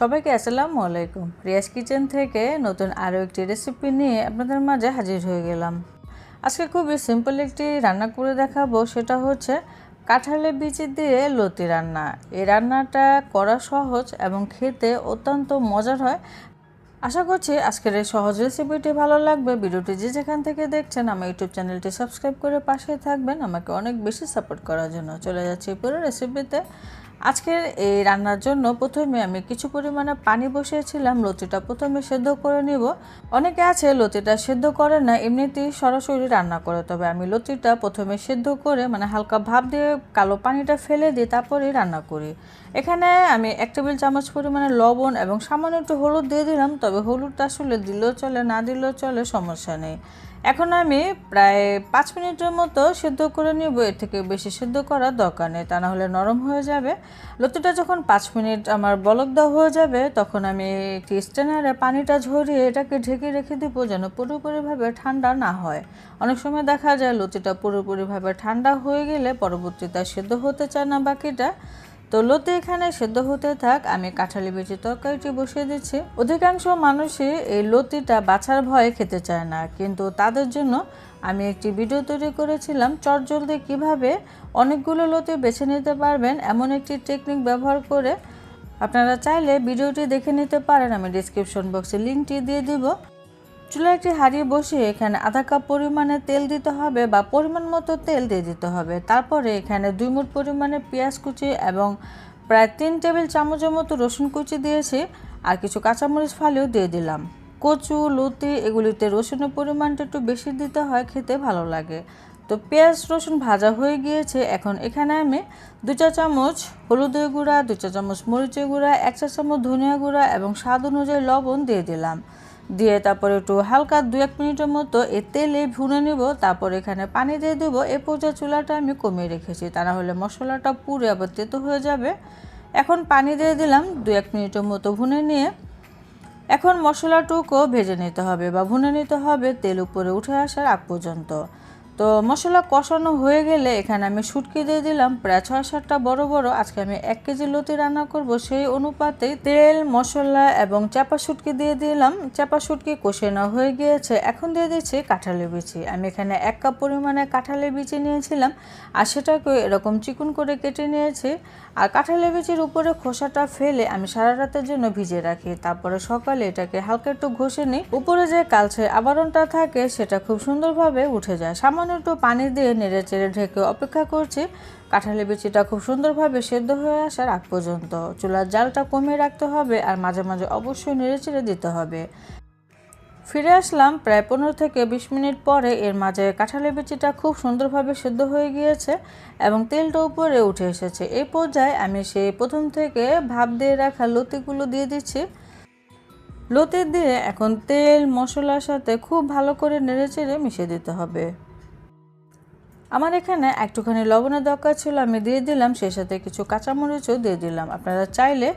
সবাইকে আসসালামু আলাইকুম। রিয়াজ কিচেন থেকে নতুন আরও একটি রেসিপি নিয়ে আপনাদের মাঝে হাজির হয়ে গেলাম। আজকে খুবই সিম্পল একটি রান্না করে দেখাবো, সেটা হচ্ছে কাঁঠালের বিচি দিয়ে লতি রান্না। এই রান্নাটা করা সহজ এবং খেতে অত্যন্ত মজার হয়। আশা করছি আজকের এই সহজ রেসিপিটি ভালো লাগবে। ভিডিওটি যে যেখান থেকে দেখছেন, আমার ইউটিউব চ্যানেলটি সাবস্ক্রাইব করে পাশে থাকবেন। আমাকে অনেক বেশি সাপোর্ট করার জন্য চলে যাচ্ছি পুরো রেসিপিতে আজকের এই রান্নার জন্য প্রথমে আমি কিছু পরিমাণে পানি বসিয়েছিলাম, লতিটা প্রথমে সেদ্ধ করে নিব। অনেকে আছে লতিটা সেদ্ধ করে না, এমনিতেই সরাসরি রান্না করে, তবে আমি লতিটা প্রথমে সেদ্ধ করে মানে হালকা ভাপ দিয়ে কালো পানিটা ফেলে দিয়ে তারপরে রান্না করি। এখানে আমি এক টেবিল চামচ পরিমাণে লবণ এবং সামান্য একটু হলুদ দিয়ে দিলাম, তবে হলুদটা আসলে দিলেও চলে, না দিলেও চলে, সমস্যা নেই। এখন আমি প্রায় পাঁচ মিনিটের মতো সেদ্ধ করে নিব, এর থেকে বেশি সেদ্ধ করার দরকার নেই, তা না হলে নরম হয়ে যাবে। লতিটা যখন পাঁচ মিনিট আমার বলক দেওয়া হয়ে যাবে, তখন আমি একটি স্টেনারে পানিটা ঝরিয়ে এটাকে ঢেকে রেখে দিব যেন পুরোপুরিভাবে ঠান্ডা না হয়। অনেক সময় দেখা যায় লতিটা পুরোপুরিভাবে ঠান্ডা হয়ে গেলে পরবর্তীতে সেদ্ধ হতে চায় না বাকিটা। তো লতি এখানে সেদ্ধ হতে থাক, আমি কাঁঠালি বিচি তরকারিটি বসিয়ে দিচ্ছি। অধিকাংশ মানুষই এই লতিটা বাছার ভয়ে খেতে চায় না, কিন্তু তাদের জন্য আমি একটি ভিডিও তৈরি করেছিলাম, চটজলদি কীভাবে অনেকগুলো লতি বেছে নিতে পারবেন এমন একটি টেকনিক ব্যবহার করে। আপনারা চাইলে ভিডিওটি দেখে নিতে পারেন, আমি ডিসক্রিপশন বক্সে লিঙ্কটি দিয়ে দিব। চুলা একটি হাঁড়ি বসিয়ে এখানে আধা কাপ পরিমাণে তেল দিতে হবে বা পরিমাণ মতো তেল দিয়ে দিতে হবে। তারপরে এখানে দুই মুঠ পরিমাণে পেঁয়াজ কুচি এবং প্রায় তিন টেবিল চামচের মতো রসুন কুচি দিয়েছি আর কিছু কাঁচামরিচ ফালিও দিয়ে দিলাম। কচু লতি এগুলিতে রসুনের পরিমাণটা একটু বেশি দিতে হয়, খেতে ভালো লাগে। তো পেঁয়াজ, রসুন ভাজা হয়ে গিয়েছে। এখন এখানে আমি দু চা চামচ হলুদের গুঁড়া, দু চা চামচ মরিচের গুঁড়া, এক চা চামচ ধনিয়া গুঁড়া এবং স্বাদ অনুযায়ী লবণ দিয়ে দিলাম। দিয়ে তারপরে একটু হালকা দু এক মিনিটের মতো এ তেলে ভুনে নেব, তারপর এখানে পানি দিয়ে দেবো। এ পর্যায়ে চুলাটা আমি কমিয়ে রেখেছি, তা না হলে মশলাটা পুরে আবার তেতো হয়ে যাবে। এখন পানি দিয়ে দিলাম দু এক মিনিটের মতো ভুনে নিয়ে। এখন মশলাটুকু ভেজে নিতে হবে বা ভুনে নিতে হবে তেল উপরে উঠে আসার আগ পর্যন্ত। তো মশলা কষানো হয়ে গেলে এখানে আমি শুটকি দিয়ে দিলাম। প্রায় ছয় সাতটা বড় বড়। আজকে আমি এক কেজি লতি রান্না করব। সেই অনুপাতে তেল, মশলা এবং চাপা শুটকি দিয়ে দিলাম। চাপা শুটকি কষে নেওয়া হয়ে গিয়েছে। এখন দিয়ে দিচ্ছি কাঁঠালের বিচি। আমি এখানে এক কাপ পরিমাণে কাঁঠালের বিচি নিয়েছিলাম আর সেটাকে এরকম চিকুন করে কেটে নিয়েছি। আর কাঁঠালের বিচির উপরে খোসাটা ফেলে আমি সারা রাতের জন্য ভিজে রাখি। তারপরে সকালে এটাকে হালকা একটু ঘষে নিই। উপরে যে কালচে আবরণটা থাকে সেটা খুব সুন্দরভাবে উঠে যায়। সামান্য একটু পানি দিয়ে নেড়ে চেড়ে ঢেকে অপেক্ষা করছি। কাঁঠালের বিচিটা খুব সুন্দরভাবে সেদ্ধ হয়ে আসার আগ পর্যন্ত। চুলার জালটা কমিয়ে রাখতে হবে আর মাঝে মাঝে অবশ্যই নেড়ে চেড়ে দিতে হবে। ফিরে আসলাম প্রায় পনেরো থেকে বিশ মিনিট পরে এর মাঝে কাঁঠালের বিচিটা খুব সুন্দরভাবে সেদ্ধ হয়ে গিয়েছে এবং তেলটা উপরে উঠে এসেছে। এই পর্যায়ে আমি সেই প্রথম থেকে ভাপ দিয়ে রাখা লতিগুলো দিয়ে দিচ্ছি। লতি দিয়ে এখন তেল, মশলার সাথে খুব ভালো করে নেড়ে চেড়ে মিশিয়ে দিতে হবে। আমার এখানে একটুখানি লবণের দরকার ছিল, আমি দিয়ে দিলাম। সেই সাথে কিছু কাঁচামরিচও দিয়ে দিলাম। আপনারা চাইলে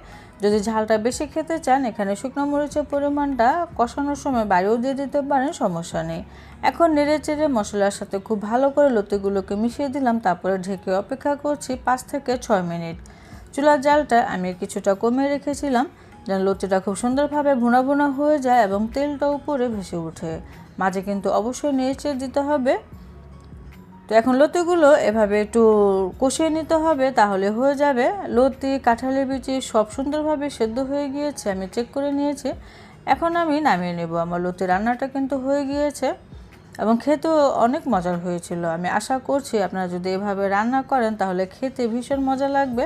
যদি ঝালটা বেশি খেতে চান, এখানে শুকনো মরিচের পরিমাণটা কষানোর সময় বাড়িও দিয়ে দিতে পারেন, সমস্যা নেই। এখন নেড়ে চেড়ে মশলার সাথে খুব ভালো করে লতিগুলোকে মিশিয়ে দিলাম, তারপরে ঢেকে অপেক্ষা করছি পাঁচ থেকে ছয় মিনিট। চুলার জালটা আমি কিছুটা কমিয়ে রেখেছিলাম, যেন লতিটা খুব সুন্দরভাবে ভুনা ভুনা হয়ে যায় এবং তেলটা উপরে ভেসে ওঠে। মাঝে কিন্তু অবশ্যই নেড়ে চেড়ে দিতে হবে। তো এখন লতিগুলো এভাবে একটু কষিয়ে নিতে হবে, তাহলে হয়ে যাবে। লতি, কাঁঠালের বিচি সব সুন্দরভাবে সেদ্ধ হয়ে গিয়েছে, আমি চেক করে নিয়েছি। এখন আমি নামিয়ে নেব। আমার লতি রান্নাটা কিন্তু হয়ে গিয়েছে এবং খেতেও অনেক মজার হয়েছিল। আমি আশা করছি আপনারা যদি এভাবে রান্না করেন, তাহলে খেতে ভীষণ মজা লাগবে।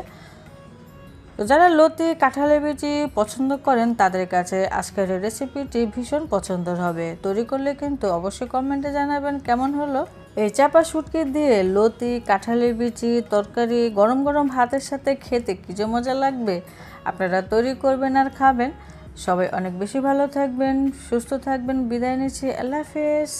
তো যারা লতি, কাঁঠালের বিচি পছন্দ করেন, তাদের কাছে আজকের রেসিপিটি ভীষণ পছন্দের হবে। তৈরি করলে কিন্তু অবশ্যই কমেন্টে জানাবেন কেমন হলো। এই চাপা শুটকি দিয়ে লতি, কাঁঠালের বিচি, তরকারি গরম গরম ভাতের সাথে খেতে কী যে মজা লাগবে, আপনারা তৈরি করবেন আর খাবেন। সবাই অনেক বেশি ভালো থাকবেন, সুস্থ থাকবেন। বিদায় নিচ্ছি। আল্লাহ হাফেজ।